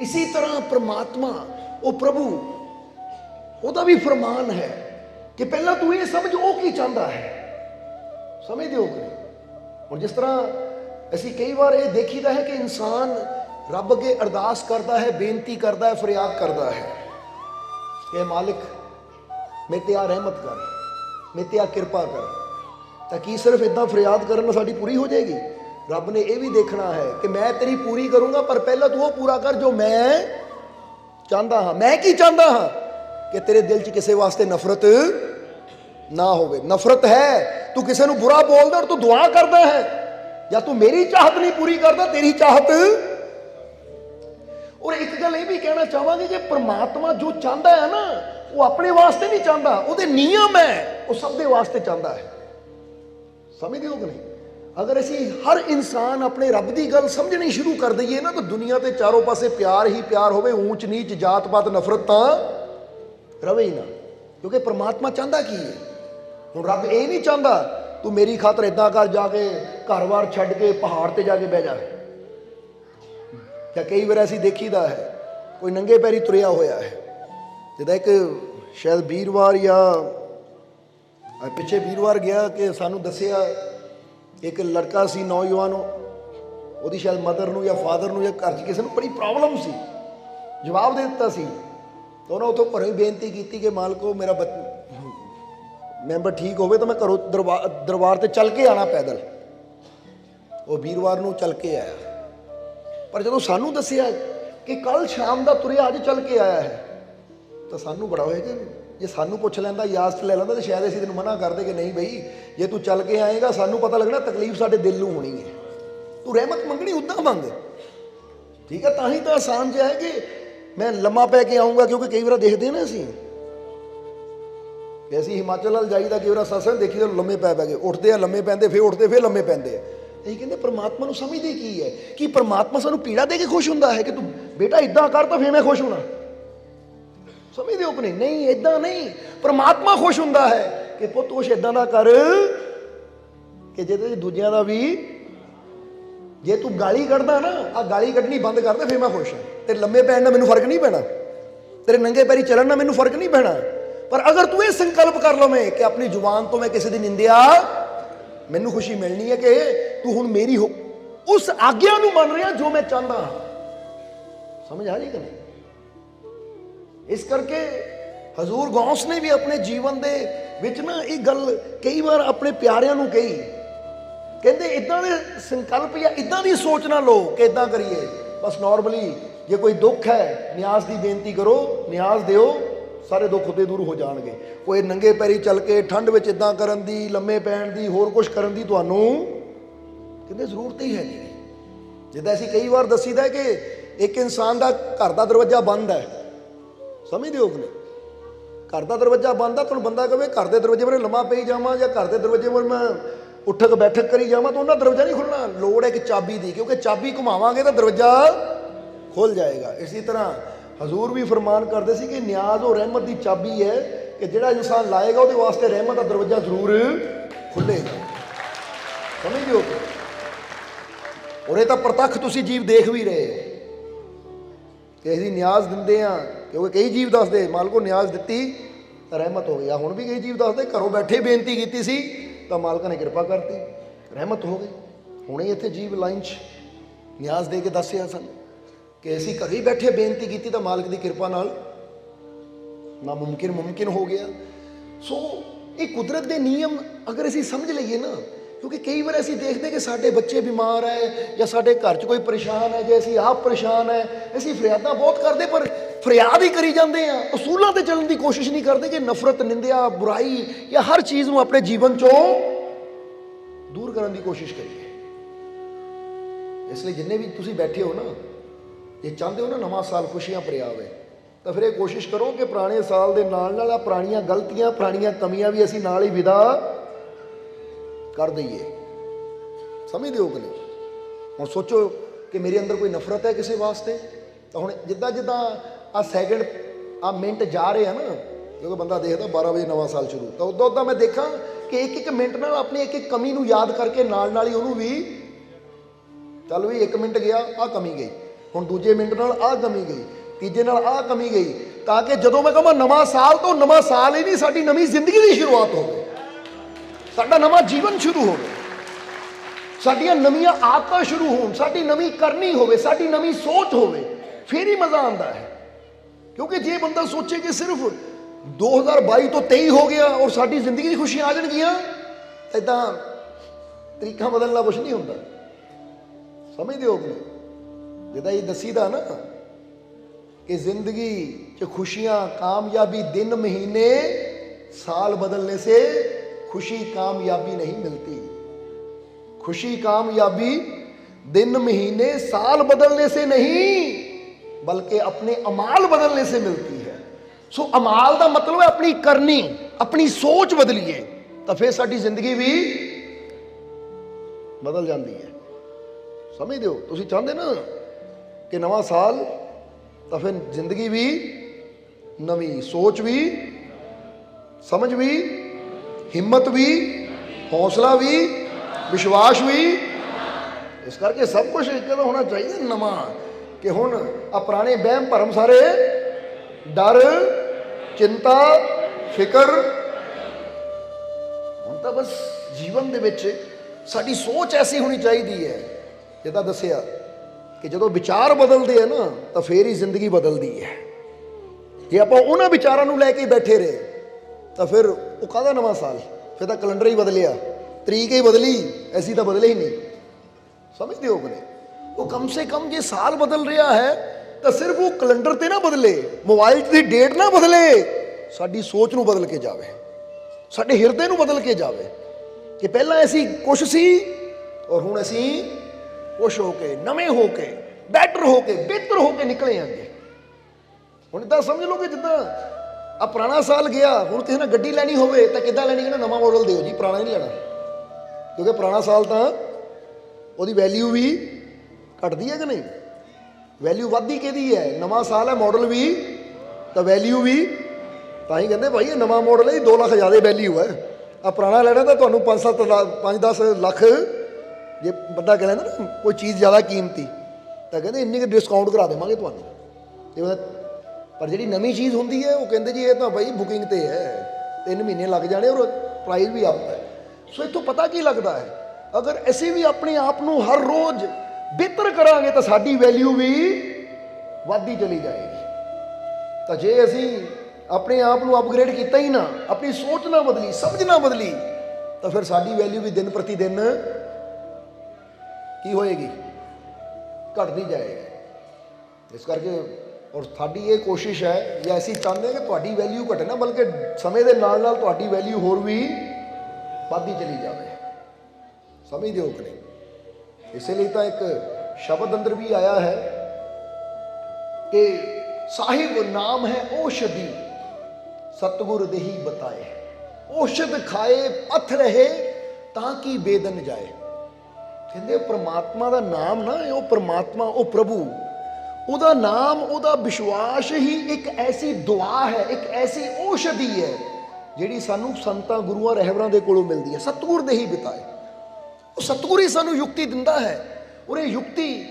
ਇਸੇ ਤਰ੍ਹਾਂ ਪ੍ਰਮਾਤਮਾ, ਉਹ ਪ੍ਰਭੂ, ਉਹਦਾ ਵੀ ਫਰਮਾਨ ਹੈ ਕਿ ਪਹਿਲਾਂ ਤੂੰ ਇਹ ਸਮਝ, ਉਹ ਕੀ ਚਾਹੁੰਦਾ ਹੈ? ਸਮਝਦੇ ਹੋ ਕਿ ਹੁਣ ਜਿਸ ਤਰ੍ਹਾਂ ਅਸੀਂ ਕਈ ਵਾਰ ਇਹ ਦੇਖੀਦਾ ਹੈ ਕਿ ਇਨਸਾਨ ਰੱਬ ਅੱਗੇ ਅਰਦਾਸ ਕਰਦਾ ਹੈ, ਬੇਨਤੀ ਕਰਦਾ ਹੈ, ਫਰਿਆਦ ਕਰਦਾ ਹੈ। ਕਿ ਮਾਲਿਕ, ਮੇਰੇ ਤੇ ਆ ਰਹਿਮਤ ਕਰ, ਮੇਰੇ ਤੇ ਆ ਕਿਰਪਾ ਕਰ, ਤਾਂ ਕੀ ਸਿਰਫ ਇਦਾਂ ਫਰਿਆਦ ਕਰਨ ਨਾਲ ਸਾਡੀ ਪੂਰੀ ਹੋ ਜਾਏਗੀ? ਰੱਬ ਨੇ ਇਹ ਵੀ ਦੇਖਣਾ ਹੈ ਕਿ ਮੈਂ ਤੇਰੀ ਪੂਰੀ ਕਰੂੰਗਾ, ਪਰ ਪਹਿਲਾਂ ਤੂੰ ਉਹ ਪੂਰਾ ਕਰ ਜੋ ਮੈਂ ਚਾਹੁੰਦਾ ਹਾਂ। ਮੈਂ ਕੀ ਚਾਹੁੰਦਾ ਹਾਂ? ਕਿ ਤੇਰੇ ਦਿਲ 'ਚ ਕਿਸੇ ਵਾਸਤੇ ਨਫ਼ਰਤ ਨਾ ਹੋਵੇ। ਨਫ਼ਰਤ ਹੈ, ਤੂੰ ਕਿਸੇ ਨੂੰ ਬੁਰਾ ਬੋਲਦਾ ਔਰ ਤੂੰ ਦੁਆ ਕਰਦਾ ਹੈ। ਜਾਂ ਤੂੰ ਮੇਰੀ ਚਾਹਤ ਨਹੀਂ ਪੂਰੀ ਕਰਦਾ, ਤੇਰੀ ਚਾਹਤ। ਔਰ ਇੱਕ ਗੱਲ ਇਹ ਵੀ ਕਹਿਣਾ ਚਾਹਾਂਗੇ ਕਿ ਪ੍ਰਮਾਤਮਾ ਜੋ ਚਾਹੁੰਦਾ ਹੈ ਨਾ, ਉਹ ਆਪਣੇ ਵਾਸਤੇ ਨਹੀਂ ਚਾਹੁੰਦਾ, ਉਹਦੇ ਨਿਯਮ ਹੈ, ਉਹ ਸਭ ਦੇ ਵਾਸਤੇ ਚਾਹੁੰਦਾ ਹੈ। ਸਮਝਦੇ ਹੋ ਕਿ ਨਹੀਂ? ਅਗਰ ਅਸੀਂ ਹਰ ਇਨਸਾਨ ਆਪਣੇ ਰੱਬ ਦੀ ਗੱਲ ਸਮਝਣੀ ਸ਼ੁਰੂ ਕਰ ਦਈਏ ਨਾ, ਤਾਂ ਦੁਨੀਆ ਤੇ ਚਾਰੋਂ ਪਾਸੇ ਪਿਆਰ ਹੀ ਪਿਆਰ ਹੋਵੇ, ਊਚ, ਨੀਚ, ਜਾਤ, ਪਾਤ, ਨਫ਼ਰਤ ਤਾਂ ਰਵੇ ਹੀ ਨਾ। ਕਿਉਂਕਿ ਪ੍ਰਮਾਤਮਾ ਚਾਹੁੰਦਾ ਕੀ ਹੈ? ਹੁਣ ਰੱਬ ਇਹ ਨਹੀਂ ਚਾਹੁੰਦਾ, ਤੂੰ ਮੇਰੀ ਖਾਤਰ ਇਦਾਂ ਕਰ, ਜਾ ਕੇ ਘਰ-ਬਾਰ ਛੱਡ ਕੇ ਪਹਾੜ ਤੇ ਜਾ ਕੇ ਬਹਿ ਜਾ। ਜਾਂ ਕਈ ਵਾਰ ਅਸੀਂ ਦੇਖੀਦਾ ਹੈ, ਕੋਈ ਨੰਗੇ ਪੈਰੀ ਤੁਰਿਆ ਹੋਇਆ ਹੈ। ਜਿਹਦਾ ਇੱਕ ਸ਼ਾਇਦ ਵੀਰਵਾਰ ਜਾਂ ਪਿੱਛੇ ਵੀਰਵਾਰ ਗਿਆ ਕਿ ਸਾਨੂੰ ਦੱਸਿਆ ਇੱਕ ਲੜਕਾ ਸੀ ਨੌਜਵਾਨ, ਉਹਦੀ ਸ਼ਾਇਦ ਮਦਰ ਨੂੰ ਜਾਂ ਫਾਦਰ ਨੂੰ ਜਾਂ ਘਰ 'ਚ ਕਿਸੇ ਨੂੰ ਬੜੀ ਪ੍ਰੋਬਲਮ ਸੀ। ਜਵਾਬ ਦੇ ਦਿੱਤਾ ਸੀ। ਤਾਂ ਉਹਨਾਂ ਉਥੋਂ ਘਰੋਂ ਹੀ ਬੇਨਤੀ ਕੀਤੀ ਕਿ ਮਾਲਕੋ ਮੇਰਾ ਬੱਚ- ਮੈਂਬਰ ਠੀਕ ਹੋਵੇ ਤਾਂ ਮੈਂ ਘਰੋਂ ਦਰਬਾਰ ਦਰਬਾਰ ਤੇ ਚੱਲ ਕੇ ਆਣਾ ਪੈਦਲ। ਉਹ ਵੀਰਵਾਰ ਨੂੰ ਚੱਲ ਕੇ ਆਇਆ। ਪਰ ਜਦੋਂ ਸਾਨੂੰ ਦੱਸਿਆ ਕਿ ਕੱਲ ਸ਼ਾਮ ਦਾ ਤੁਰਿਆ ਅੱਜ ਚੱਲ ਕੇ ਆਇਆ ਹੈ, ਤਾਂ ਸਾਨੂੰ ਬੜਾ ਹੋਇਆ ਕਿ ਜੇ ਸਾਨੂੰ ਪੁੱਛ ਲੈਂਦਾ ਇਜਾਜ਼ਤ ਲੈ ਲੈਂਦਾ, ਤਾਂ ਸ਼ਾਇਦ ਅਸੀਂ ਤੈਨੂੰ ਮਨਾ ਕਰਦੇ ਕਿ ਨਹੀਂ ਬਈ, ਜੇ ਤੂੰ ਚੱਲ ਕੇ ਆਏਗਾ, ਸਾਨੂੰ ਪਤਾ ਲੱਗਣਾ ਤਕਲੀਫ ਸਾਡੇ ਦਿਲ ਨੂੰ ਹੋਣੀ ਹੈ। ਤੂੰ ਰਹਿਮਤ ਮੰਗਣੀ, ਉਦਾਂ ਮੰਗ। ਠੀਕ ਹੈ, ਤਾਂ ਹੀ ਤਾਂ ਆਸਾਨ ਜਿਹਾ ਹੈ ਕਿ ਮੈਂ ਲੰਮਾ ਪੈ ਕੇ ਆਉਂਗਾ ਕਿਉਂਕਿ ਕਈ ਵਾਰ ਦੇਖਦੇ ਨਾ ਅਸੀਂ। ਕਿ ਅਸੀਂ ਹਿਮਾਚਲ ਵੱਲ ਜਾਈਦਾ, ਕਈ ਵਾਰ ਸਤਸੰਗ ਦੇਖੀ ਤਾਂ ਲੰਮੇ ਪੈ ਪੈ ਕੇ ਉੱਠਦੇ ਆ, ਲੰਮੇ ਪੈਂਦੇ, ਫੇਰ ਉੱਠਦੇ, ਫੇਰ ਲੰਮੇ ਪੈਂਦੇ ਆ। ਇਹ ਕਹਿੰਦੇ, ਪਰਮਾਤਮਾ ਨੂੰ ਸਮਝਦੇ ਕੀ ਹੈ? ਕਿ ਪਰਮਾਤਮਾ ਸਾਨੂੰ ਪੀੜਾ ਦੇ ਕੇ ਖੁਸ਼ ਹੁੰਦਾ ਹੈ ਕਿ ਤੂੰ, ਬੇਟਾ ਇਦਾਂ ਕਰ ਤਾਂ ਫੇਰ ਮੈਂ ਖੁਸ਼ ਹੋਣਾ। ਸਮਝਦੇ ਹੋ ਕਿ ਨਹੀਂ? ਨਹੀਂ ਇਦਾਂ ਨਹੀਂ। ਪਰਮਾਤਮਾ ਖੁਸ਼ ਹੁੰਦਾ ਹੈ ਕਿ ਪੁੱਤ ਕੁਛ ਇਦਾਂ ਦਾ ਕਰ ਕਿ ਜਿਹਦੇ 'ਚ ਦੂਜਿਆਂ ਦਾ ਵੀ ਜੇ ਤੂੰ ਗਾਲੀ ਕੱਢਦਾ ਨਾ ਆ ਗਾਲੀ ਕੱਢਣੀ ਬੰਦ ਕਰ ਦੇ, ਫਿਰ ਮੈਂ ਖੁਸ਼ ਹਾਂ। ਤੇ ਲੰਮੇ ਪੈਣ ਨਾਲ ਮੈਨੂੰ ਫ਼ਰਕ ਨਹੀਂ ਪੈਣਾ। ਤੇਰੇ ਨੰਗੇ ਪੈਰੀ ਚੱਲਣ ਨਾਲ ਮੈਨੂੰ ਫ਼ਰਕ ਨਹੀਂ ਪੈਣਾ। ਪਰ ਅਗਰ ਤੂੰ ਇਹ ਸੰਕਲਪ ਕਰ ਲਵੇਂ ਕਿ ਆਪਣੀ ਜ਼ੁਬਾਨ ਤੋਂ ਮੈਂ ਕਿਸੇ ਦੀ ਨਿੰਦਿਆ, ਮੈਨੂੰ ਖੁਸ਼ੀ ਮਿਲਣੀ ਹੈ ਕਿ ਤੂੰ ਹੁਣ ਮੇਰੀ ਹੋ ਉਸ ਆਗਿਆ ਨੂੰ ਮੰਨ ਰਿਹਾ ਜੋ ਮੈਂ ਚਾਹੁੰਦਾ ਹਾਂ। ਸਮਝ ਆ ਰਹੀ ਕਿ ਨਹੀਂ? ਇਸ ਕਰਕੇ ਹਜ਼ੂਰ ਗੌਸ ਨੇ ਵੀ ਆਪਣੇ ਜੀਵਨ ਦੇ ਵਿੱਚ ਨਾ ਇਹ ਗੱਲ ਕਈ ਵਾਰ ਆਪਣੇ ਪਿਆਰਿਆਂ ਨੂੰ ਕਹੀ। ਕਹਿੰਦੇ ਇਦਾਂ ਦੇ ਸੰਕਲਪ ਜਾਂ ਇਦਾਂ ਦੀ ਸੋਚ ਨਾ ਲਓ ਕਿ ਇਦਾਂ ਕਰੀਏ। ਬਸ ਨਾਰਮਲੀ ਜੇ ਕੋਈ ਦੁੱਖ ਹੈ, ਨਿਆਜ਼ ਦੀ ਬੇਨਤੀ ਕਰੋ, ਨਿਆਜ਼ ਦਿਓ, ਸਾਰੇ ਦੁੱਖ ਉਹਦੇ ਦੂਰ ਹੋ ਜਾਣਗੇ। ਕੋਈ ਨੰਗੇ ਪੈਰੀ ਚੱਲ ਕੇ ਠੰਡ ਵਿੱਚ ਇਦਾਂ ਕਰਨ ਦੀ, ਲੰਮੇ ਪੈਣ ਦੀ, ਹੋਰ ਕੁਝ ਕਰਨ ਦੀ ਤੁਹਾਨੂੰ ਕਹਿੰਦੇ ਜ਼ਰੂਰਤ ਹੀ ਹੈ ਨਹੀਂ। ਜਿੱਦਾਂ ਅਸੀਂ ਕਈ ਵਾਰ ਦੱਸੀਦਾ ਹੈ ਕਿ ਇੱਕ ਇਨਸਾਨ ਦਾ ਘਰ ਦਾ ਦਰਵਾਜ਼ਾ ਬੰਦ ਹੈ। ਸਮਝਦੇ ਹੋ ਕਿ ਨਹੀਂ ਘਰ ਦਾ ਦਰਵਾਜ਼ਾ ਬੰਦ ਆ, ਤੁਹਾਨੂੰ ਬੰਦਾ ਕਵੇ ਘਰ ਦੇ ਦਰਵਾਜ਼ੇ 'ਤੇ ਲੰਮਾ ਪਈ ਜਾਵਾਂ ਜਾਂ ਘਰ ਦੇ ਦਰਵਾਜ਼ੇ 'ਤੇ ਮੈਂ ਉੱਠਕ ਬੈਠਕ ਕਰੀ ਜਾਵਾਂ ਤਾਂ ਉਹਨਾਂ ਦਰਵਾਜ਼ਾ ਨਹੀਂ ਖੁੱਲਣਾ। ਲੋੜ ਹੈ ਕਿ ਚਾਬੀ ਦੀ, ਕਿਉਂਕਿ ਚਾਬੀ ਘੁਮਾਵਾਂਗੇ ਤਾਂ ਦਰਵਾਜ਼ਾ ਖੁੱਲ ਜਾਏਗਾ। ਇਸੇ ਤਰ੍ਹਾਂ ਹਜ਼ੂਰ ਵੀ ਫਰਮਾਨ ਕਰਦੇ ਸੀ ਕਿ ਨਿਆਜ਼ ਉਹ ਰਹਿਮਤ ਦੀ ਚਾਬੀ ਹੈ ਕਿ ਜਿਹੜਾ ਇਨਸਾਨ ਲਾਏਗਾ ਉਹਦੇ ਵਾਸਤੇ ਰਹਿਮਤ ਦਾ ਦਰਵਾਜ਼ਾ ਜ਼ਰੂਰ ਖੁੱਲੇਗਾ। ਸਮਝਦੇ ਹੋ ਕਿ ਔਰ ਇਹ ਤਾਂ ਪ੍ਰਤੱਖ ਤੁਸੀਂ ਜੀਵ ਦੇਖ ਵੀ ਰਹੇ ਹੋ। ਕਿ ਅਸੀਂ ਨਿਆਜ਼ ਦਿੰਦੇ ਆ ਕਿਉਂਕਿ ਕਈ ਜੀਵ ਦੱਸਦੇ, ਮਾਲਕੋ ਨਿਆਜ਼ ਦਿੱਤੀ ਤਾਂ ਰਹਿਮਤ ਹੋ ਗਈ। ਆ ਹੁਣ ਵੀ ਕਈ ਜੀਵ ਦੱਸਦੇ, ਘਰੋਂ ਬੈਠੇ ਬੇਨਤੀ ਕੀਤੀ ਸੀ, ਤਾਂ ਮਾਲਕ ਨੇ ਕਿਰਪਾ ਕਰਤੀ, ਰਹਿਮਤ ਹੋ ਗਈ। ਹੁਣੇ ਇੱਥੇ ਜੀਵ ਲਾਈਨ 'ਚ ਨਿਆਜ਼ ਦੇ ਕੇ ਦੱਸਿਆ ਸਾਨੂੰ ਕਿ ਅਸੀਂ ਘਰੇ ਹੀ ਬੈਠੇ ਬੇਨਤੀ ਕੀਤੀ, ਤਾਂ ਮਾਲਕ ਦੀ ਕਿਰਪਾ ਨਾਲ ਨਾ ਮੁਮਕਿਨ ਮੁਮਕਿਨ ਹੋ ਗਿਆ। ਸੋ ਇਹ ਕੁਦਰਤ ਦੇ ਨਿਯਮ ਅਗਰ ਅਸੀਂ ਸਮਝ ਲਈਏ ਨਾ, ਕਿਉਂਕਿ ਕਈ ਵਾਰ ਅਸੀਂ ਦੇਖਦੇ ਕਿ ਸਾਡੇ ਬੱਚੇ ਬਿਮਾਰ ਹੈ ਜਾਂ ਸਾਡੇ ਘਰ 'ਚ ਕੋਈ ਪਰੇਸ਼ਾਨ ਹੈ ਜੇ ਅਸੀਂ ਆਪ ਪਰੇਸ਼ਾਨ ਹੈ ਅਸੀਂ ਫਰਿਆਦਾਂ ਬਹੁਤ ਕਰਦੇ, ਪਰ ਫਰਿਆਦ ਹੀ ਕਰੀ ਜਾਂਦੇ ਆ। ਅਸੂਲਾਂ ਤੇ ਚੱਲਣ ਦੀ ਕੋਸ਼ਿਸ਼ ਨਹੀਂ ਕਰਦੇ ਕਿ ਨਫ਼ਰਤ, ਨਿੰਦਿਆ, ਬੁਰਾਈ ਜਾਂ ਹਰ ਚੀਜ਼ ਨੂੰ ਆਪਣੇ ਜੀਵਨ 'ਚੋਂ ਦੂਰ ਕਰਨ ਦੀ ਕੋਸ਼ਿਸ਼ ਕਰੀਏ। ਇਸ ਲਈ ਜਿੰਨੇ ਵੀ ਤੁਸੀਂ ਬੈਠੇ ਹੋ ਨਾ, ਜੇ ਚਾਹੁੰਦੇ ਹੋ ਨਾ ਨਵਾਂ ਸਾਲ ਖੁਸ਼ੀਆਂ ਭਰਿਆ ਹੋਵੇ ਤਾਂ ਫਿਰ ਇਹ ਕੋਸ਼ਿਸ਼ ਕਰੋ ਕਿ ਪੁਰਾਣੇ ਸਾਲ ਦੇ ਨਾਲ ਨਾਲ ਆ ਪੁਰਾਣੀਆਂ ਗਲਤੀਆਂ, ਪੁਰਾਣੀਆਂ ਕਮੀਆਂ ਵੀ ਅਸੀਂ ਨਾਲ ਹੀ ਵਿਦਾ ਕਰ ਦਈਏ। ਸਮਝਦੇ ਹੋ ਕਿ ਨਹੀਂ? ਹੁਣ ਸੋਚੋ ਕਿ ਮੇਰੇ ਅੰਦਰ ਕੋਈ ਨਫ਼ਰਤ ਹੈ ਕਿਸੇ ਵਾਸਤੇ? ਤਾਂ ਹੁਣ ਜਿੱਦਾਂ ਜਿੱਦਾਂ ਆ ਸੈਕਿੰਡ ਆ ਮਿੰਟ ਜਾ ਰਹੇ ਆ ਨਾ, ਜਦੋਂ ਬੰਦਾ ਦੇਖਦਾ 12 ਵਜੇ ਨਵਾਂ ਸਾਲ ਸ਼ੁਰੂ, ਤਾਂ ਉਦੋਂ ਉਦੋਂ ਮੈਂ ਦੇਖਾਂ ਕਿ ਇੱਕ ਇੱਕ ਮਿੰਟ ਨਾਲ ਆਪਣੀ ਇੱਕ ਇੱਕ ਕਮੀ ਨੂੰ ਯਾਦ ਕਰਕੇ ਨਾਲ ਨਾਲ ਹੀ ਉਹਨੂੰ ਵੀ ਚੱਲ ਵੀ 1 ਮਿੰਟ ਗਿਆ ਆ ਕਮੀ ਗਈ। ਹੁਣ ਦੂਜੇ ਮਿੰਟ ਨਾਲ ਆਹ ਕਮੀ ਗਈ, ਤੀਜੇ ਨਾਲ ਆਹ ਕਮੀ ਗਈ, ਤਾਂ ਕਿ ਜਦੋਂ ਮੈਂ ਕਹਾਂ ਨਵਾਂ ਸਾਲ ਤੋਂ ਨਵਾਂ ਸਾਲ ਹੀ ਨਹੀਂ, ਸਾਡੀ ਨਵੀਂ ਜ਼ਿੰਦਗੀ ਦੀ ਸ਼ੁਰੂਆਤ ਹੋਵੇ ਸਾਡਾ ਨਵਾਂ ਜੀਵਨ ਸ਼ੁਰੂ ਹੋਵੇ ਸਾਡੀਆਂ ਨਵੀਆਂ ਆਦਤਾਂ ਸ਼ੁਰੂ ਹੋਣ, ਸਾਡੀ ਨਵੀਂ ਕਰਨੀ ਹੋਵੇ, ਸਾਡੀ ਨਵੀਂ ਸੋਚ ਹੋਵੇ, ਫਿਰ ਹੀ ਮਜ਼ਾ ਆਉਂਦਾ ਹੈ। ਕਿਉਂਕਿ ਜੇ ਬੰਦਾ ਸੋਚੇ ਕਿ ਸਿਰਫ 2022 ਤੋਂ 23 ਹੋ ਗਿਆ ਔਰ ਸਾਡੀ ਜ਼ਿੰਦਗੀ ਦੀ ਖੁਸ਼ੀਆਂ ਆ ਜਾਣਗੀਆਂ ਇਦਾਂ ਤਰੀਕਾ ਬਦਲਣਾ ਕੁਝ ਨਹੀਂ ਹੁੰਦਾ ਸਮਝਦੇ ਹੋ ਕਿ ਜਿਹਦਾ ਇਹ ਦਸੀਦਾ ਨਾ कि ज़िंदगी के खुशियाँ कामयाबी दिन महीने साल बदलने से खुशी कामयाबी नहीं मिलती खुशी कामयाबी दिन महीने साल बदलने से नहीं बल्कि अपने अमाल बदलने से मिलती है। सो अमाल का मतलब है अपनी करनी, अपनी सोच बदलीए तो फिर साड़ी ज़िंदगी भी बदल जाती है। समझ दो तुम चाहते ना कि नवा साल तो फिर ज़िंदगी भी नवी, सोच भी, समझ भी, हिम्मत भी, हौसला भी, विश्वास भी। इस करके सब कुछ एक होना चाहिए नवा। ਕਿ ਹੁਣ ਆ ਪੁਰਾਣੇ ਵਹਿਮ ਭਰਮ ਸਾਰੇ, ਡਰ, ਚਿੰਤਾ, ਫਿਕਰ। ਹੁਣ ਤਾਂ ਬਸ ਜੀਵਨ ਦੇ ਵਿੱਚ ਸਾਡੀ ਸੋਚ ਐਸੀ ਹੋਣੀ ਚਾਹੀਦੀ ਹੈ ਜਿੱਦਾਂ ਦੱਸਿਆ ਕਿ ਜਦੋਂ ਵਿਚਾਰ ਬਦਲਦੇ ਆ ਨਾ, ਤਾਂ ਫੇਰ ਹੀ ਜ਼ਿੰਦਗੀ ਬਦਲਦੀ ਹੈ। ਜੇ ਆਪਾਂ ਉਹਨਾਂ ਵਿਚਾਰਾਂ ਨੂੰ ਲੈ ਕੇ ਬੈਠੇ ਰਹੇ, ਤਾਂ ਫਿਰ ਉਹ ਕਾਹਦਾ ਨਵਾਂ ਸਾਲ? ਫਿਰ ਤਾਂ ਕੈਲੰਡਰ ਹੀ ਬਦਲਿਆ। ਤਰੀਕ ਹੀ ਬਦਲੀ, ਐਸੀ ਤਾਂ ਬਦਲੇ ਹੀ ਨਹੀਂ। ਸਮਝਦੇ ਹੋ ਕਿ ਨਹੀਂ ਉਹ ਕਮ ਸੇ ਕਮ ਜੇ ਸਾਲ ਬਦਲ ਰਿਹਾ ਹੈ, ਤਾਂ ਸਿਰਫ ਉਹ ਕੈਲੰਡਰ ਤੇ ਨਾ ਬਦਲੇ, ਮੋਬਾਈਲ ਦੀ ਡੇਟ ਨਾ ਬਦਲੇ, ਸਾਡੀ ਸੋਚ ਨੂੰ ਬਦਲ ਕੇ ਜਾਵੇ, ਸਾਡੇ ਹਿਰਦੇ ਨੂੰ ਬਦਲ ਕੇ ਜਾਵੇ। ਕਿ ਪਹਿਲਾਂ ਅਸੀਂ ਕੁਛ ਸੀ, ਔਰ ਹੁਣ ਅਸੀਂ ਕੁਛ ਹੋ ਕੇ, ਨਵੇਂ ਹੋ ਕੇ ਬੈਟਰ ਹੋ ਕੇ, ਬਿਹਤਰ ਹੋ ਕੇ ਨਿਕਲੇ ਆਂਗੇ ਹੁਣ ਤਾਂ ਸਮਝ ਲਓ ਕਿ ਜਿੱਦਾਂ ਆ ਪੁਰਾਣਾ ਸਾਲ ਗਿਆ, ਹੁਣ ਕਿਸੇ ਨੇ ਗੱਡੀ ਲੈਣੀ ਹੋਵੇ, ਤਾਂ ਕਿੱਦਾਂ ਲੈਣੀ ਕਹਿੰਦਾ ਨਵਾਂ ਮਾਡਲ ਦਿਓ ਜੀ, ਪੁਰਾਣਾ ਨਹੀਂ ਲੈਣਾ। ਕਿਉਂਕਿ ਪੁਰਾਣਾ ਸਾਲ ਤਾਂ ਉਹਦੀ ਵੈਲਿਊ ਵੀ ਘਟਦੀ ਹੈ ਕਿ ਨਹੀਂ? ਵੈਲਿਊ ਵੱਧਦੀ ਕਿਹਦੀ ਹੈ? ਨਵਾਂ ਸਾਲ ਹੈ ਮਾਡਲ ਵੀ, ਤਾਂ ਵੈਲਿਊ ਵੀ। ਤਾਂ ਹੀ ਕਹਿੰਦੇ ਭਾਈ, ਇਹ ਨਵਾਂ ਮਾਡਲ ਹੈ 2 ਲੱਖ ਜ਼ਿਆਦਾ ਵੈਲਿਊ ਹੈ। ਆ ਪੁਰਾਣਾ ਲੈਣਾ ਤਾਂ ਤੁਹਾਨੂੰ 5-7 5-10 ਲੱਖ। ਜੇ ਬੰਦਾ ਕਹਿੰਦਾ ਨਾ, ਕੋਈ ਚੀਜ਼ ਜ਼ਿਆਦਾ ਕੀਮਤੀ, ਤਾਂ ਕਹਿੰਦੇ ਇੰਨੀ ਕਿ ਡਿਸਕਾਊਂਟ ਕਰਾ ਦੇਵਾਂਗੇ ਤੁਹਾਨੂੰ। ਇਹ ਉਹਦਾ ਪਰ ਜਿਹੜੀ ਨਵੀਂ ਚੀਜ਼ ਹੁੰਦੀ ਹੈ, ਉਹ ਕਹਿੰਦੇ ਜੀ, ਇਹ ਤਾਂ ਭਾਈ ਬੁਕਿੰਗ ਤੇ ਹੈ। 3 ਮਹੀਨੇ ਲੱਗ ਜਾਣੇ ਔਰ ਪ੍ਰਾਈਸ ਵੀ ਅਪ ਹੈ। ਸੋ ਇਥੋਂ ਪਤਾ ਕੀ ਲੱਗਦਾ ਹੈ? ਅਗਰ ਅਸੀਂ ਵੀ ਆਪਣੇ ਆਪ ਨੂੰ ਹਰ ਰੋਜ਼ ਬਿਹਤਰ ਕਰਾਂਗੇ ਤਾਂ ਸਾਡੀ ਵੈਲਿਊ ਵੀ ਵੱਧਦੀ ਚਲੀ ਜਾਏਗੀ। ਤਾਂ ਜੇ ਅਸੀਂ ਆਪਣੇ ਆਪ ਨੂੰ ਅਪਗ੍ਰੇਡ ਕੀਤਾ ਹੀ ਨਾ, ਆਪਣੀ ਸੋਚ ਨਾ ਬਦਲੀ, ਸਮਝ ਨਾ ਬਦਲੀ, ਤਾਂ ਫਿਰ ਸਾਡੀ ਵੈਲਿਊ ਵੀ ਦਿਨ ਪ੍ਰਤੀ ਦਿਨ ਕੀ ਹੋਏਗੀ? ਘਟਦੀ ਜਾਏਗੀ। ਇਸ ਕਰਕੇ ਔਰ ਸਾਡੀ ਇਹ ਕੋਸ਼ਿਸ਼ ਹੈ, ਜਾਂ ਅਸੀਂ ਚਾਹੁੰਦੇ ਹਾਂ ਕਿ ਤੁਹਾਡੀ ਵੈਲਿਊ ਘਟੇ ਨਾ, ਬਲਕਿ ਸਮੇਂ ਦੇ ਨਾਲ ਨਾਲ ਤੁਹਾਡੀ ਵੈਲਿਊ ਹੋਰ ਵੀ ਵੱਧਦੀ ਚਲੀ ਜਾਵੇ। ਸਮਝਦੇ ਹੋ ਕਿ ਨਹੀਂ ਇਸੇ ਲਈ ਤਾਂ ਇੱਕ ਸ਼ਬਦ ਅੰਦਰ ਵੀ ਆਇਆ ਹੈ ਕਿ ਸਾਹਿਬ ਨਾਮ ਹੈ ਔਸ਼ਧੀ, ਸਤਗੁਰ ਦੇਹੀ ਬਤਾਏ ਔਸ਼ਧ ਖਾਏ, ਪਥ ਰਹੇ ਤਾਂ ਕਿ ਬੇਦਨ ਜਾਏ। ਕਹਿੰਦੇ ਪ੍ਰਮਾਤਮਾ ਦਾ ਨਾਮ ਨਾ ਉਹ ਪ੍ਰਮਾਤਮਾ, ਉਹ ਪ੍ਰਭੂ। ਉਹਦਾ ਨਾਮ, ਉਹਦਾ ਵਿਸ਼ਵਾਸ ਹੀ ਇੱਕ ਐਸੀ ਦੁਆ ਹੈ, ਇੱਕ ਐਸੀ ਔਸ਼ਧੀ ਹੈ, ਜਿਹੜੀ ਸਾਨੂੰ ਸੰਤਾਂ ਗੁਰੂਆਂ, ਰਹਿਬਰਾਂ ਦੇ ਕੋਲੋਂ ਮਿਲਦੀ ਹੈ। ਸਤਗੁਰ ਦੇ ਹੀ ਬਿਤਾਏ। ਉਹ ਸਤਗੁਰ ਹੀ ਸਾਨੂੰ ਯੁਕਤੀ ਦਿੰਦਾ ਹੈ ਔਰ ਇਹ ਯੁਕਤੀ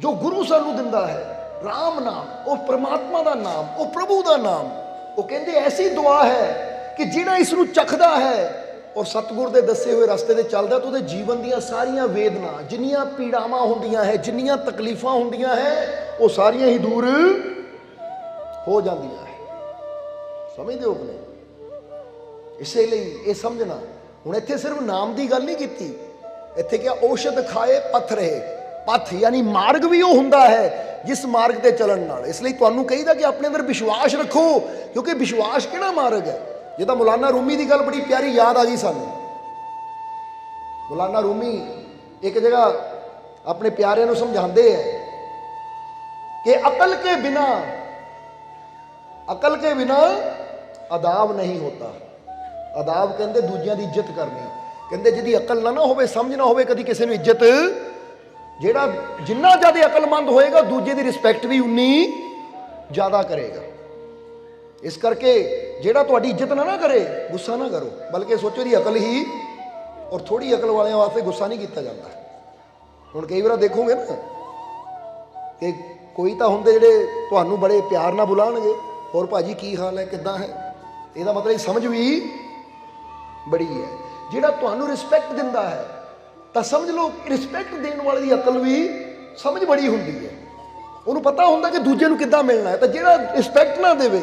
ਜੋ ਗੁਰੂ ਸਾਨੂੰ ਦਿੰਦਾ ਹੈ RAM ਨਾਮ, ਉਹ ਪ੍ਰਮਾਤਮਾ ਦਾ ਨਾਮ, ਉਹ ਪ੍ਰਭੂ ਦਾ ਨਾਮ, ਉਹ ਕਹਿੰਦੇ ਐਸੀ ਦੁਆ ਹੈ ਕਿ ਜਿਹੜਾ ਇਸ ਨੂੰ ਚੱਖਦਾ ਹੈ ਔਰ ਸਤਗੁਰ ਦੇ ਦੱਸੇ ਹੋਏ ਰਸਤੇ ਤੇ ਚੱਲਦਾ ਤਾਂ ਉਹਦੇ ਜੀਵਨ ਦੀਆਂ ਸਾਰੀਆਂ ਵੇਦਨਾ, ਜਿੰਨੀਆਂ ਪੀੜਾਵਾਂ ਹੁੰਦੀਆਂ ਹੈ, ਜਿੰਨੀਆਂ ਤਕਲੀਫਾਂ ਹੁੰਦੀਆਂ ਹੈ, ਉਹ ਸਾਰੀਆਂ ਹੀ ਦੂਰ ਹੋ ਜਾਂਦੀਆਂ ਹੈ। ਸਮਝਦੇ ਹੋ ਕਿ ਨਹੀਂ? ਇਸੇ ਲਈ ਇਹ ਸਮਝਣਾ ਹੁਣ ਇੱਥੇ ਸਿਰਫ ਨਾਮ ਦੀ ਗੱਲ ਨਹੀਂ ਕੀਤੀ। ਇੱਥੇ ਕਿਹਾ, ਔਸ਼ਧ ਖਾਏ, ਪਥ ਰਹੇ। ਪਥ ਯਾਨੀ ਮਾਰਗ ਵੀ ਉਹ ਹੁੰਦਾ ਹੈ, ਜਿਸ ਮਾਰਗ ਤੇ ਚੱਲਣ ਨਾਲ। ਇਸ ਲਈ ਤੁਹਾਨੂੰ ਕਹੀਦਾ ਕਿ ਆਪਣੇ ਅੰਦਰ ਵਿਸ਼ਵਾਸ ਰੱਖੋ, ਕਿਉਂਕਿ ਵਿਸ਼ਵਾਸ ਕਿਹੜਾ ਮਾਰਗ ਹੈ? ਜਿੱਦਾਂ ਮੌਲਾਨਾ ਰੂਮੀ ਦੀ ਗੱਲ ਬੜੀ ਪਿਆਰੀ ਯਾਦ ਆ ਗਈ ਸਾਨੂੰ। ਮੌਲਾਨਾ ਰੂਮੀ ਇੱਕ ਜਗ੍ਹਾ ਆਪਣੇ ਪਿਆਰਿਆਂ ਨੂੰ ਸਮਝਾਉਂਦੇ ਹੈ ਕਿ ਅਕਲ ਕੇ ਬਿਨਾ, ਅਕਲ ਕੇ ਬਿਨਾ ਅਦਾਬ ਨਹੀਂ ਹੋਤਾ ਆਦਾਬ ਕਹਿੰਦੇ ਦੂਜਿਆਂ ਦੀ ਇੱਜ਼ਤ ਕਰਨੀ। ਕਹਿੰਦੇ ਜਿਹਦੀ ਅਕਲ ਨਾ ਨਾ ਹੋਵੇ, ਸਮਝ ਨਾ ਹੋਵੇ, ਕਦੀ ਕਿਸੇ ਨੂੰ ਇੱਜ਼ਤ। ਜਿਹੜਾ ਜਿੰਨਾ ਜ਼ਿਆਦਾ ਅਕਲਮੰਦ ਹੋਏਗਾ, ਦੂਜੇ ਦੀ ਰਿਸਪੈਕਟ ਵੀ ਉਨੀ ਜ਼ਿਆਦਾ ਕਰੇਗਾ। ਇਸ ਕਰਕੇ ਜਿਹੜਾ ਤੁਹਾਡੀ ਇੱਜ਼ਤ ਨਾ ਨਾ ਕਰੇ, ਗੁੱਸਾ ਨਾ ਕਰੋ। ਬਲਕਿ ਸੋਚੋ ਦੀ ਅਕਲ ਹੀ, ਔਰ ਥੋੜੀ ਅਕਲ ਵਾਲਿਆਂ ਵਾਸਤੇ ਗੁੱਸਾ ਨਹੀਂ ਕੀਤਾ ਜਾਂਦਾ। ਹੁਣ ਕਈ ਵਾਰ ਦੇਖੋਗੇ ਨਾ, ਕਿ ਕੋਈ ਤਾਂ ਹੁੰਦੇ ਜਿਹੜੇ ਤੁਹਾਨੂੰ ਬੜੇ ਪਿਆਰ ਨਾਲ ਬੁਲਾਣਗੇ ਹੋਰ ਭਾਜੀ ਕੀ ਹਾਲ ਹੈ, ਕਿੱਦਾਂ ਹੈ? ਇਹਦਾ ਮਤਲਬ ਇਹ ਸਮਝ ਵੀ ਬੜੀ ਹੈ। ਜਿਹੜਾ ਤੁਹਾਨੂੰ ਰਿਸਪੈਕਟ ਦਿੰਦਾ ਹੈ, ਤਾਂ ਸਮਝ ਲਓ ਰਿਸਪੈਕਟ ਦੇਣ ਵਾਲੇ ਦੀ ਅਕਲ ਵੀ ਸਮਝ ਬੜੀ ਹੁੰਦੀ ਹੈ। ਉਹਨੂੰ ਪਤਾ ਹੁੰਦਾ ਕਿ ਦੂਜੇ ਨੂੰ ਕਿੱਦਾਂ ਮਿਲਣਾ ਹੈ। ਤਾਂ ਜਿਹੜਾ ਰਿਸਪੈਕਟ ਨਾ ਦੇਵੇ,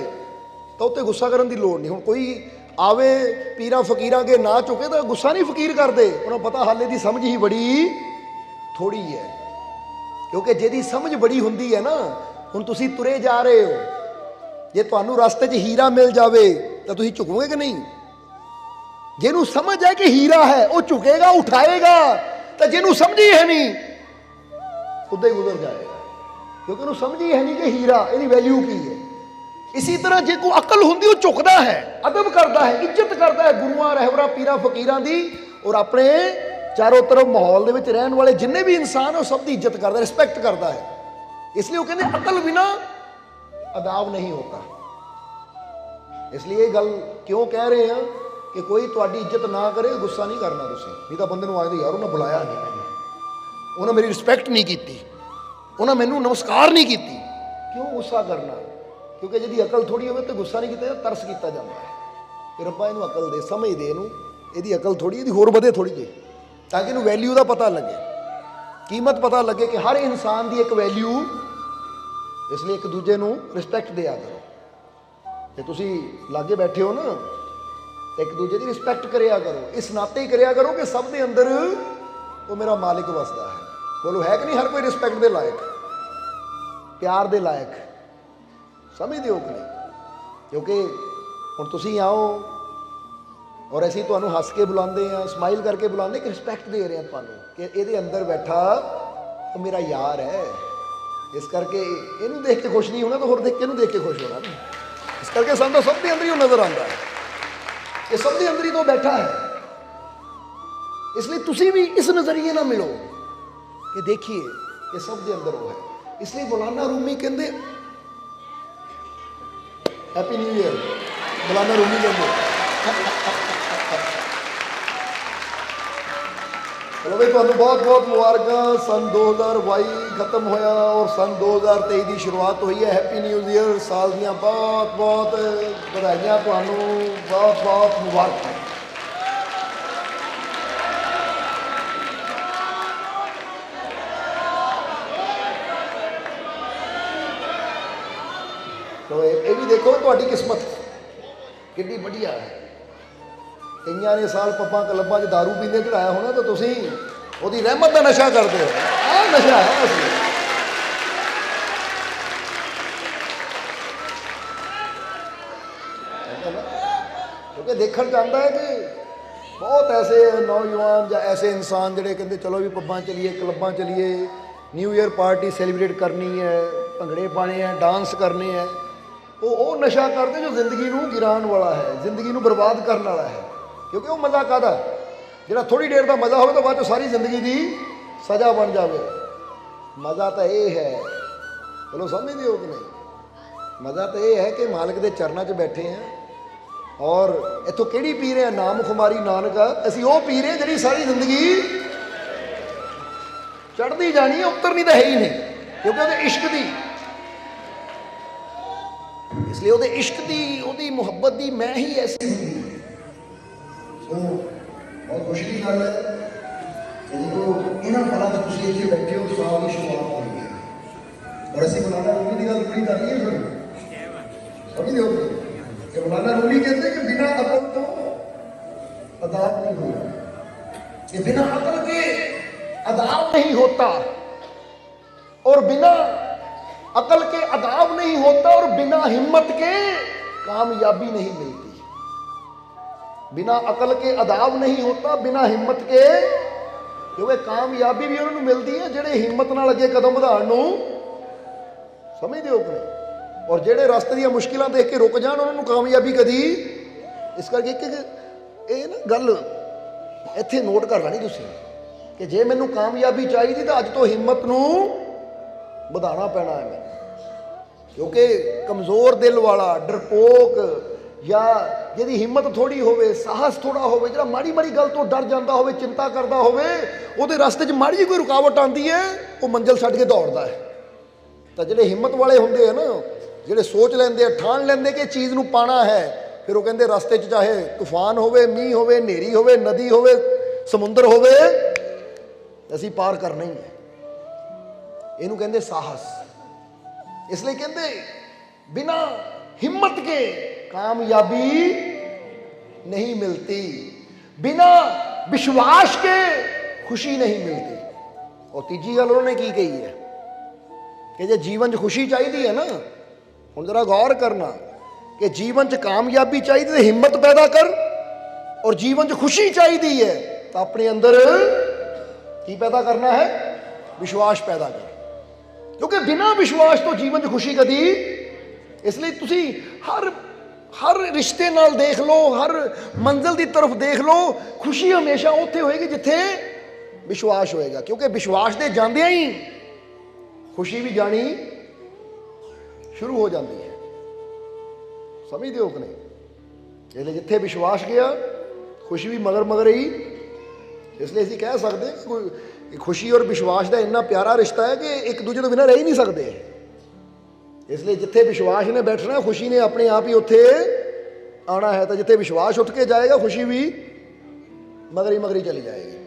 ਤਾਂ ਉੱਤੇ ਗੁੱਸਾ ਕਰਨ ਦੀ ਲੋੜ ਨਹੀਂ। ਹੁਣ ਕੋਈ ਆਵੇ ਪੀਰਾਂ ਫਕੀਰਾਂ ਕੇ ਨਾ ਚੁੱਕੇ ਤਾਂ ਗੁੱਸਾ ਨਹੀਂ ਫਕੀਰ ਕਰਦੇ। ਉਹਨਾਂ ਪਤਾ ਹਾਲੇ ਦੀ ਸਮਝ ਹੀ ਬੜੀ ਥੋੜੀ ਹੈ। ਕਿਉਂਕਿ ਜਿਹਦੀ ਸਮਝ ਬੜੀ ਹੁੰਦੀ ਹੈ ਨਾ, ਹੁਣ ਤੁਸੀਂ ਤੁਰੇ ਜਾ ਰਹੇ ਹੋ। ਜੇ ਤੁਹਾਨੂੰ ਰਸਤੇ 'ਚ ਹੀਰਾ ਮਿਲ ਜਾਵੇ, ਤਾਂ ਤੁਸੀਂ ਝੁਕੋਗੇ ਕਿ ਨਹੀਂ? ਜਿਹਨੂੰ ਸਮਝ ਹੈ ਕਿ ਹੀਰਾ ਹੈ, ਉਹ ਝੁਕੇਗਾ, ਉਠਾਏਗਾ, ਤਾਂ ਜਿਹਨੂੰ ਸਮਝ ਹੀ ਹੈ ਨਹੀਂ, ਉੱਦਾਂ ਹੀ ਗੁਜ਼ਰ ਜਾਏਗਾ। ਕਿਉਂਕਿ ਉਹਨੂੰ ਸਮਝ ਹੀ ਹੈ ਨਹੀਂ ਕਿ ਹੀਰਾ, ਇਹਦੀ ਵੈਲਿਊ ਕੀ ਹੈ। ਇਸੇ ਤਰ੍ਹਾਂ ਜੇ ਕੋਈ ਅਕਲ ਹੁੰਦੀ, ਉਹ ਝੁਕਦਾ ਹੈ, ਅਦਬ ਕਰਦਾ ਹੈ, ਇੱਜ਼ਤ ਕਰਦਾ ਹੈ, ਗੁਰੂਆਂ ਰਹਿਬਰਾਂ ਪੀਰਾਂ, ਫਕੀਰਾਂ ਦੀ, ਔਰ ਆਪਣੇ ਚਾਰੋਂ ਤਰਫ ਮਾਹੌਲ ਦੇ ਵਿੱਚ ਰਹਿਣ ਵਾਲੇ ਜਿੰਨੇ ਵੀ ਇਨਸਾਨ ਉਹ ਸਭ ਦੀ ਇੱਜ਼ਤ ਕਰਦਾ ਰਿਸਪੈਕਟ ਕਰਦਾ ਹੈ। ਇਸ ਲਈ ਉਹ ਕਹਿੰਦੇ, ਅਕਲ ਬਿਨਾ ਅਦਾਬ ਨਹੀਂ ਹੋਤਾ। ਇਸ ਲਈ ਇਹ ਗੱਲ ਕਿਉਂ ਕਹਿ ਰਹੇ ਆ ਕਿ ਕੋਈ ਤੁਹਾਡੀ ਇੱਜ਼ਤ ਨਾ ਕਰੇ ਗੁੱਸਾ ਨਹੀਂ ਕਰਨਾ ਤੁਸੀਂ। ਨਹੀਂ ਤਾਂ ਬੰਦੇ ਨੂੰ ਆਖਦੇ ਯਾਰ ਉਹਨੇ ਬੁਲਾਇਆ ਨਹੀਂ ਮੈਨੂੰ। ਉਹਨਾਂ ਮੇਰੀ ਰਿਸਪੈਕਟ ਨਹੀਂ ਕੀਤੀ। ਉਹਨਾਂ ਮੈਨੂੰ ਨਮਸਕਾਰ ਨਹੀਂ ਕੀਤੀ। ਕਿਉਂ ਗੁੱਸਾ ਕਰਨਾ? ਕਿਉਂਕਿ ਜਿਹਦੀ ਅਕਲ ਥੋੜੀ ਹੋਵੇ ਤੇ ਗੁੱਸਾ ਨਹੀਂ ਕੀਤਾ ਜਾਂਦਾ, ਤਰਸ ਕੀਤਾ ਜਾਂਦਾ ਹੈ। ਕਿ ਰੱਬਾ ਇਹਨੂੰ ਅਕਲ ਦੇ ਸਮਝ ਦੇ ਇਹਨੂੰ। ਇਹਦੀ ਅਕਲ ਥੋੜੀ ਇਹਦੀ ਹੋਰ ਵਧੇ ਥੋੜੀ ਜਿਹੀ ਤਾਂ ਕਿ ਇਹਨੂੰ ਵੈਲਿਊ ਦਾ ਪਤਾ ਲੱਗੇ। ਕੀਮਤ ਪਤਾ ਲੱਗੇ ਕਿ ਹਰ ਇਨਸਾਨ ਦੀ ਇੱਕ ਵੈਲਿਊ ਇਸ ਲਈ ਇੱਕ ਦੂਜੇ ਨੂੰ ਰਿਸਪੈਕਟ ਦਿਆ ਕਰੋ। ਜੇ ਤੁਸੀਂ ਲਾਗੇ ਬੈਠੇ ਹੋ ਨਾ ਤੇ ਇੱਕ ਦੂਜੇ ਦੀ ਰਿਸਪੈਕਟ ਕਰਿਆ ਕਰੋ। ਇਸ ਨਾਤੇ ਹੀ ਕਰਿਆ ਕਰੋ ਕਿ ਸਭ ਦੇ ਅੰਦਰ ਉਹ ਮੇਰਾ ਮਾਲਿਕ ਵਸਦਾ ਹੈ। ਬੋਲੋ, ਹੈ ਕਿ ਨਹੀਂ ਹਰ ਕੋਈ ਰਿਸਪੈਕਟ ਦੇ ਲਾਇਕ? ਪਿਆਰ ਦੇ ਲਾਇਕ? ਸਮਝਦੇ ਹੋ ਕਿ ਨਹੀਂ? ਕਿਉਂਕਿ ਹੁਣ ਤੁਸੀਂ ਆਓ ਔਰ ਅਸੀਂ ਤੁਹਾਨੂੰ ਹੱਸ ਕੇ ਬੁਲਾਉਂਦੇ ਆ ਸਮਾਈਲ ਕਰਕੇ ਬੁਲਾਉਂਦੇ ਕਿ ਰਿਸਪੈਕਟ ਦੇ ਰਹੇ ਆ ਤੁਹਾਨੂੰ ਕਿ ਇਹਦੇ ਅੰਦਰ ਬੈਠਾ ਉਹ ਮੇਰਾ ਯਾਰ ਹੈ। ਇਸ ਕਰਕੇ ਇਹਨੂੰ ਦੇਖ ਕੇ ਖੁਸ਼ ਨਹੀਂ ਹੋਣਾ ਤਾਂ ਹੋਰ ਦੇਖ ਕੇ ਇਹਨੂੰ ਦੇਖ ਕੇ ਖੁਸ਼ ਹੋਣਾ। ਨਾ ਇਸ ਕਰਕੇ ਸਾਨੂੰ ਸਭ ਦੇ ਅੰਦਰ ਹੀ ਉਹ ਨਜ਼ਰ ਆਉਂਦਾ ਹੈ। ਇਹ ਸਭ ਦੇ ਅੰਦਰ ਹੀ ਤੋਂ ਬੈਠਾ ਹੈ ਇਸ ਲਈ ਤੁਸੀਂ ਵੀ ਇਸ ਨਜ਼ਰੀਏ ਨਾਲ ਮਿਲੋ ਕਿ ਦੇਖੀਏ ਇਹ ਸਭ ਦੇ ਅੰਦਰ ਉਹ ਹੈ ਇਸ ਲਈ ਮੌਲਾਨਾ ਰੂਮੀ ਕਹਿੰਦੇ happy new year Maulana Rumi ਕਹਿੰਦੇ ਚਲੋ ਵੀ ਤੁਹਾਨੂੰ ਬਹੁਤ ਬਹੁਤ ਮੁਬਾਰਕਾਂ। ਸਨ 2022 ਖਤਮ ਹੋਇਆ ਔਰ ਸਨ 2023 ਦੀ ਸ਼ੁਰੂਆਤ ਹੋਈ ਹੈ। ਹੈਪੀ ਨਿਊ ਈਅਰ ਸਾਲ ਦੀਆਂ ਬਹੁਤ ਬਹੁਤ ਵਧਾਈਆਂ ਤੁਹਾਨੂੰ। ਬਹੁਤ ਬਹੁਤ ਮੁਬਾਰਕਾਂ। ਤੋ ਇਹ ਇਹ ਵੀ ਦੇਖੋ ਤੁਹਾਡੀ ਕਿਸਮਤ। ਕਿੰਨੀ ਵਧੀਆ ਹੈ। ਕਈਆਂ ਨੇ ਸਾਲ ਪੱਪਾਂ ਕਲੱਬਾਂ 'ਚ दारू ਪੀਂਦੇ ਚੜਾਇਆ ਹੋਣਾ ਤਾਂ ਤੁਸੀਂ ਉਹਦੀ ਰਹਿਮਤ ਦਾ ਨਸ਼ਾ ਕਰਦੇ ਹੋ। ਆਹ ਨਸ਼ਾ ਹੈ ਅਸਲੀ ਕਿਉਂਕਿ ਦੇਖਣ ਜਾਂਦਾ ਹੈ ਕਿ ਬਹੁਤ ਐਸੇ ਨੌਜਵਾਨ ਜਾਂ ਐਸੇ ਇਨਸਾਨ ਜਿਹੜੇ ਕਹਿੰਦੇ, ਚਲੋ ਵੀ ਪੱਬਾਂ ਚਲੀਏ, ਕਲੱਬਾਂ ਚਲੀਏ ਨਿਊ ਇਅਰ ਪਾਰਟੀ ਸੈਲੀਬ੍ਰੇਟ ਕਰਨੀ ਹੈ, ਭੰਗੜੇ ਪਾਣੇ ਹੈ ਡਾਂਸ ਕਰਨੇ ਹੈ। ਉਹ ਉਹ ਨਸ਼ਾ ਕਰਦੇ ਜੋ ਜ਼ਿੰਦਗੀ ਨੂੰ ਗਿਰਾਉਣ ਵਾਲਾ ਹੈ, ਜ਼ਿੰਦਗੀ ਨੂੰ ਬਰਬਾਦ ਕਰਨ ਵਾਲਾ ਹੈ। ਕਿਉਂਕਿ ਉਹ ਮਜ਼ਾ ਕਾਦਾ ਜਿਹੜਾ ਥੋੜੀ ਦੇਰ ਦਾ ਮਜ਼ਾ ਹੋਵੇ ਤਾਂ ਬਾਅਦ ਚ ਸਾਰੀ ਜ਼ਿੰਦਗੀ ਦੀ ਸਜ਼ਾ ਬਣ ਜਾਵੇ। ਮਜ਼ਾ ਤਾਂ ਇਹ ਹੈ। ਚਲੋ ਸਮਝਦੇ ਹੋ ਕਿ ਨਹੀਂ? ਮਜ਼ਾ ਤਾਂ ਇਹ ਹੈ ਕਿ ਮਾਲਕ ਦੇ ਚਰਨਾਂ 'ਚ ਬੈਠੇ ਆ ਔਰ ਇੱਥੋਂ ਕਿਹੜੀ ਪੀ ਰਹੇ ਆ ਨਾਮ ਖੁਮਾਰੀ ਨਾਨਕ। ਅਸੀਂ ਉਹ ਪੀ ਰਹੇ ਜਿਹੜੀ ਸਾਰੀ ਜ਼ਿੰਦਗੀ ਚੜਦੀ ਜਾਣੀ ਹੈ, ਉਤਰਨੀ ਤਾਂ ਹੈ ਹੀ ਨਹੀਂ, ਕਿਉਂਕਿ ਉਹਦੇ ਇਸ਼ਕ ਦੀ। ਇਸ ਲਈ ਉਹਦੇ ਇਸ਼ਕ ਦੀ, ਉਹਦੀ ਮੁਹੱਬਤ ਦੀ ਮੈਂ ਹੀ ਐਸੀ मुश्किल गल है। जो इन्होंने पता तो तुम इतने बैठे हो साल की शुरुआत तो हो गई है। और असं मौलाना रूमी की गल पूरी कर रही है समझ दो कि मौलाना रूमी कहते कि बिना अकल तो अदाब नहीं होगा। कि बिना अकल के अदाब नहीं होता। और बिना अकल के अदाब नहीं होता और बिना हिम्मत के कामयाबी नहीं मिलती। ਬਿਨਾ ਅਕਲ ਕੇ ਅਦਾਬ ਨਹੀਂ ਹੁੰਦਾ, ਬਿਨਾ ਹਿੰਮਤ ਕੇ। ਕਿਉਂਕਿ ਕਾਮਯਾਬੀ ਵੀ ਉਹਨਾਂ ਨੂੰ ਮਿਲਦੀ ਹੈ, ਜਿਹੜੇ ਹਿੰਮਤ ਨਾਲ ਅੱਗੇ ਕਦਮ ਵਧਾਉਣ ਨੂੰ ਸਮਝਦੇ ਹੋ ਕਿ ਔਰ ਜਿਹੜੇ ਰਸਤੇ ਦੀਆਂ ਮੁਸ਼ਕਿਲਾਂ ਦੇਖ ਕੇ ਰੁਕ ਜਾਣ, ਉਹਨਾਂ ਨੂੰ ਕਾਮਯਾਬੀ ਕਦੀ ਇਸ ਕਰਕੇ ਇੱਕ ਇਹ ਨਾ ਗੱਲ ਇੱਥੇ ਨੋਟ ਕਰ ਲੈਣੀ ਤੁਸੀਂ ਕਿ ਜੇ ਮੈਨੂੰ ਕਾਮਯਾਬੀ ਚਾਹੀਦੀ ਤਾਂ ਅੱਜ ਤੋਂ ਹਿੰਮਤ ਨੂੰ ਵਧਾਉਣਾ ਪੈਣਾ ਹੈ ਮੈਨੂੰ। ਕਿਉਂਕਿ ਕਮਜ਼ੋਰ ਦਿਲ ਵਾਲਾ, ਡਰਪੋਕ ਜਾਂ ਜਿਹਦੀ ਹਿੰਮਤ ਥੋੜੀ ਹੋਵੇ, ਸਾਹਸ ਥੋੜਾ ਹੋਵੇ, ਜਿਹੜਾ ਮਾੜੀ ਮਾੜੀ ਗੱਲ ਤੋਂ ਡਰ ਜਾਂਦਾ ਹੋਵੇ, ਚਿੰਤਾ ਕਰਦਾ ਹੋਵੇ, ਉਹਦੇ ਰਸਤੇ 'ਚ ਮਾੜੀ ਜਿਹੀ ਕੋਈ ਰੁਕਾਵਟ ਆਉਂਦੀ ਹੈ, ਉਹ ਮੰਜ਼ਿਲ ਛੱਡ ਕੇ ਦੌੜਦਾ ਹੈ। ਤਾਂ ਜਿਹੜੇ ਹਿੰਮਤ ਵਾਲੇ ਹੁੰਦੇ ਆ ਨਾ, ਜਿਹੜੇ ਸੋਚ ਲੈਂਦੇ ਆ, ਠਾਣ ਲੈਂਦੇ ਕਿ ਚੀਜ਼ ਨੂੰ ਪਾਣਾ ਹੈ, ਫਿਰ ਉਹ ਕਹਿੰਦੇ ਰਸਤੇ 'ਚ ਚਾਹੇ ਤੂਫਾਨ ਹੋਵੇ, ਮੀਂਹ ਹੋਵੇ, ਹਨੇਰੀ ਹੋਵੇ, ਨਦੀ ਹੋਵੇ, ਸਮੁੰਦਰ ਹੋਵੇ, ਅਸੀਂ ਪਾਰ ਕਰਨਾ ਹੀ ਹੈ। ਇਹਨੂੰ ਕਹਿੰਦੇ ਸਾਹਸ। ਇਸ ਲਈ ਕਹਿੰਦੇ ਬਿਨਾ ਹਿੰਮਤ ਕੇ कामयाबी नहीं मिलती। बिना विश्वास के खुशी नहीं मिलती। और तीजी गल उन्होंने की कही है कि जो जीवन च खुशी चाहिए है ना हम जरा गौर करना कि जीवन च कामयाबी चाहिए हिम्मत पैदा कर, और जीवन च खुशी चाहिए है तो अपने अंदर की पैदा करना है? विश्वास पैदा कर। क्योंकि बिना विश्वास तो जीवन च खुशी कदी, इसलिए तुम हर ਹਰ ਰਿਸ਼ਤੇ ਨਾਲ ਦੇਖ ਲਓ, ਹਰ ਮੰਜ਼ਿਲ ਦੀ ਤਰਫ ਦੇਖ ਲਓ, ਖੁਸ਼ੀ ਹਮੇਸ਼ਾ ਉੱਥੇ ਹੋਏਗੀ ਜਿੱਥੇ ਵਿਸ਼ਵਾਸ ਹੋਏਗਾ, ਕਿਉਂਕਿ ਵਿਸ਼ਵਾਸ ਦੇ ਜਾਂਦਿਆਂ ਹੀ ਖੁਸ਼ੀ ਵੀ ਜਾਣੀ ਸ਼ੁਰੂ ਹੋ ਜਾਂਦੀ ਹੈ। ਸਮਝਦੇ ਹੋ ਕਿ ਨਹੀਂ? ਇਸ ਲਈ ਜਿੱਥੇ ਵਿਸ਼ਵਾਸ ਗਿਆ, ਖੁਸ਼ੀ ਵੀ ਮਗਰ ਮਗਰ ਹੀ ਇਸ ਲਈ ਅਸੀਂ ਕਹਿ ਸਕਦੇ ਕੋਈ ਖੁਸ਼ੀ ਔਰ ਵਿਸ਼ਵਾਸ ਦਾ ਇੰਨਾ ਪਿਆਰਾ ਰਿਸ਼ਤਾ ਹੈ ਕਿ ਇੱਕ ਦੂਜੇ ਤੋਂ ਬਿਨਾਂ ਰਹਿ ਹੀ ਨਹੀਂ ਸਕਦੇ। ਇਸ ਲਈ ਜਿੱਥੇ ਵਿਸ਼ਵਾਸ ਨੇ ਬੈਠਣਾ, ਖੁਸ਼ੀ ਨੇ ਆਪਣੇ ਆਪ ਹੀ ਉੱਥੇ ਆਣਾ ਹੈ ਤਾਂ ਜਿੱਥੇ ਵਿਸ਼ਵਾਸ ਉੱਠ ਕੇ ਜਾਏਗਾ, ਖੁਸ਼ੀ ਵੀ ਮਗਰੀ ਮਗਰੀ ਚਲੀ ਜਾਏਗੀ।